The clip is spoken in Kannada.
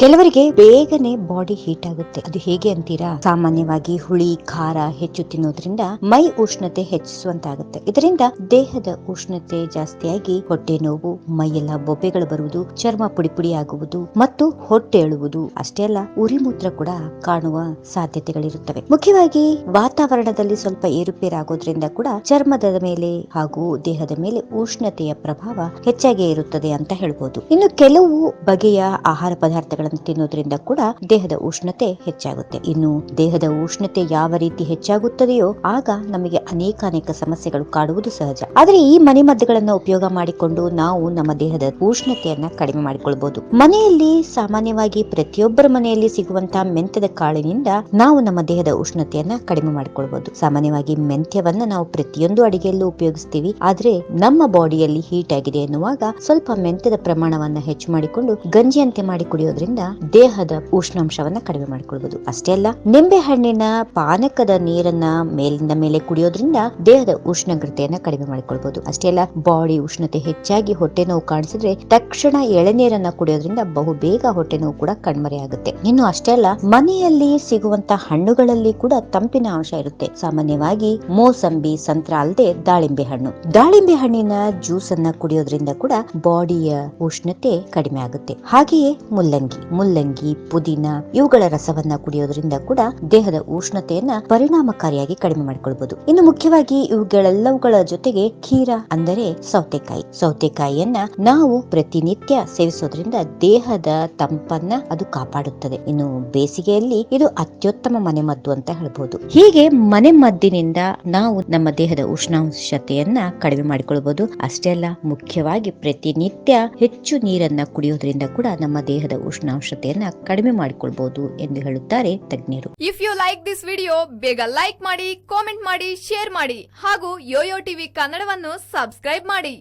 ಕೆಲವರಿಗೆ ಬೇಗನೆ ಬಾಡಿ ಹೀಟ್ ಆಗುತ್ತೆ. ಅದು ಹೇಗೆ ಅಂತೀರಾ? ಸಾಮಾನ್ಯವಾಗಿ ಹುಳಿ, ಖಾರ ಹೆಚ್ಚು ತಿನ್ನೋದ್ರಿಂದ ಮೈ ಉಷ್ಣತೆ ಹೆಚ್ಚಿಸುವಂತಾಗುತ್ತೆ. ಇದರಿಂದ ದೇಹದ ಉಷ್ಣತೆ ಜಾಸ್ತಿಯಾಗಿ ಹೊಟ್ಟೆ ನೋವು, ಮೈಯೆಲ್ಲ ಬೊಬ್ಬೆಗಳು ಬರುವುದು, ಚರ್ಮ ಪುಡಿ ಪುಡಿ ಆಗುವುದು ಮತ್ತು ಹೊಟ್ಟೆ ಎಳುವುದು ಅಷ್ಟೇ ಅಲ್ಲ ಉರಿಮೂತ್ರ ಕೂಡ ಕಾಣುವ ಸಾಧ್ಯತೆಗಳಿರುತ್ತವೆ. ಮುಖ್ಯವಾಗಿ ವಾತಾವರಣದಲ್ಲಿ ಸ್ವಲ್ಪ ಏರುಪೇರಾಗೋದ್ರಿಂದ ಕೂಡ ಚರ್ಮದ ಮೇಲೆ ಹಾಗೂ ದೇಹದ ಮೇಲೆ ಉಷ್ಣತೆಯ ಪ್ರಭಾವ ಹೆಚ್ಚಾಗಿ ಇರುತ್ತದೆ ಅಂತ ಹೇಳ್ಬೋದು. ಇನ್ನು ಕೆಲವು ಬಗೆಯ ಆಹಾರ ಪದಾರ್ಥಗಳನ್ನು ತಿನ್ನೋದ್ರಿಂದ ಕೂಡ ದೇಹದ ಉಷ್ಣತೆ ಹೆಚ್ಚಾಗುತ್ತೆ. ಇನ್ನು ದೇಹದ ಉಷ್ಣತೆ ಯಾವ ರೀತಿ ಹೆಚ್ಚಾಗುತ್ತದೆಯೋ ಆಗ ನಮಗೆ ಅನೇಕ ಅನೇಕ ಸಮಸ್ಯೆಗಳು ಕಾಡುವುದು ಸಹಜ. ಆದರೆ ಈ ಮನೆಮದ್ದುಗಳನ್ನು ಉಪಯೋಗ ಮಾಡಿಕೊಂಡು ನಾವು ನಮ್ಮ ದೇಹದ ಉಷ್ಣತೆಯನ್ನ ಕಡಿಮೆ ಮಾಡಿಕೊಳ್ಬಹುದು ಮನೆಯಲ್ಲಿ ಸಾಮಾನ್ಯವಾಗಿ ಪ್ರತಿಯೊಬ್ಬರ ಮನೆಯಲ್ಲಿ ಸಿಗುವಂತಹ ಮೆಂತ್ಯದ ಕಾಳಿನಿಂದ ನಾವು ನಮ್ಮ ದೇಹದ ಉಷ್ಣತೆಯನ್ನ ಕಡಿಮೆ ಮಾಡಿಕೊಳ್ಬಹುದು ಸಾಮಾನ್ಯವಾಗಿ ಮೆಂತ್ಯವನ್ನ ನಾವು ಪ್ರತಿಯೊಂದು ಅಡಿಗೆಯಲ್ಲೂ ಉಪಯೋಗಿಸ್ತೀವಿ. ಆದ್ರೆ ನಮ್ಮ ಬಾಡಿಯಲ್ಲಿ ಹೀಟ್ ಆಗಿದೆ ಎನ್ನುವಾಗ ಸ್ವಲ್ಪ ಮೆಂತ್ಯದ ಪ್ರಮಾಣವನ್ನ ಹೆಚ್ಚು ಮಾಡಿಕೊಂಡು ಗಂಜಿಯಂತೆ ಮಾಡಿ ಕುಡಿಯೋದ್ರಿಂದ ದೇಹದ ಉಷ್ಣಾಂಶವನ್ನ ಕಡಿಮೆ ಮಾಡಿಕೊಳ್ಬಹುದು ಅಷ್ಟೇ ಅಲ್ಲ, ನಿಂಬೆ ಹಣ್ಣಿನ ಪಾನಕದ ನೀರನ್ನ ಮೇಲಿಂದ ಮೇಲೆ ಕುಡಿಯೋದ್ರಿಂದ ದೇಹದ ಉಷ್ಣಗ್ರತೆಯನ್ನ ಕಡಿಮೆ ಮಾಡಿಕೊಳ್ಬಹುದು ಅಷ್ಟೇ ಅಲ್ಲ, ಬಾಡಿ ಉಷ್ಣತೆ ಹೆಚ್ಚಾಗಿ ಹೊಟ್ಟೆ ನೋವು ಕಾಣಿಸಿದ್ರೆ ತಕ್ಷಣ ಎಳೆನೀರನ್ನ ಕುಡಿಯೋದ್ರಿಂದ ಬಹು ಬೇಗ ಹೊಟ್ಟೆ ನೋವು ಕೂಡ ಕಣ್ಮರೆಯಾಗುತ್ತೆ ಇನ್ನು ಅಷ್ಟೇ ಅಲ್ಲ, ಮನೆಯಲ್ಲಿ ಸಿಗುವಂತ ಹಣ್ಣುಗಳಲ್ಲಿ ಕೂಡ ತಂಪಿನ ಅಂಶ ಇರುತ್ತೆ. ಸಾಮಾನ್ಯವಾಗಿ ಮೋಸಂಬಿ, ಸಂತ್ರ ಅಲ್ಲದೆ ದಾಳಿಂಬೆ ಹಣ್ಣು. ದಾಳಿಂಬೆ ಹಣ್ಣಿನ ಜ್ಯೂಸ್ ಅನ್ನ ಕುಡಿಯೋದ್ರಿಂದ ಕೂಡ ಬಾಡಿಯ ಉಷ್ಣತೆ ಕಡಿಮೆ ಆಗುತ್ತೆ. ಹಾಗೆಯೇ ಮುಲ್ಲಂಗಿ. ಮುಲ್ಲಂಗಿ, ಪುದೀನ ಇವುಗಳ ರಸವನ್ನ ಕುಡಿಯೋದ್ರಿಂದ ಕೂಡ ದೇಹದ ಉಷ್ಣತೆಯನ್ನ ಪರಿಣಾಮಕಾರಿಯಾಗಿ ಕಡಿಮೆ ಮಾಡಿಕೊಳ್ಬಹುದು ಇನ್ನು ಮುಖ್ಯವಾಗಿ ಇವುಗಳೆಲ್ಲವುಗಳ ಜೊತೆಗೆ ಖೀರ ಅಂದರೆ ಸೌತೆಕಾಯಿ. ಸೌತೆಕಾಯಿಯನ್ನ ನಾವು ಪ್ರತಿನಿತ್ಯ ಸೇವಿಸೋದ್ರಿಂದ ದೇಹದ ತಂಪನ್ನ ಅದು ಕಾಪಾಡುತ್ತದೆ. ಇನ್ನು ಬೇಸಿಗೆಯಲ್ಲಿ ಇದು ಅತ್ಯುತ್ತಮ ಮನೆಮದ್ದು ಅಂತ ಹೇಳ್ಬಹುದು ಹೀಗೆ ಮನೆಮದ್ದಿನಿಂದ ನಾವು ನಮ್ಮ ದೇಹದ ಉಷ್ಣಾಂಶತೆಯನ್ನ ಕಡಿಮೆ ಮಾಡಿಕೊಳ್ಬಹುದು ಅಷ್ಟೇ ಅಲ್ಲ, ಮುಖ್ಯವಾಗಿ ಪ್ರತಿನಿತ್ಯ ಹೆಚ್ಚು ನೀರನ್ನ ಕುಡಿಯೋದ್ರಿಂದ ಕೂಡ ನಮ್ಮ ದೇಹದ ಉಷ್ಣಾಂಶತೆಯನ್ನ ಕಡಿಮೆ ಮಾಡಿಕೊಳ್ಬಹುದು ಎಂದು ಹೇಳುತ್ತಾರೆ ತಜ್ಞರು. If you like this video ಬೇಗ ಲೈಕ್ ಮಾಡಿ ಕಾಮೆಂಟ್ ಮಾಡಿ ಶೇರ್ ಮಾಡಿ ಹಾಗೂ ಯೋಯೋ ಟಿವಿ ಕನ್ನಡವನ್ನು ಸಬ್ಸ್ಕ್ರೈಬ್ ಮಾಡಿ.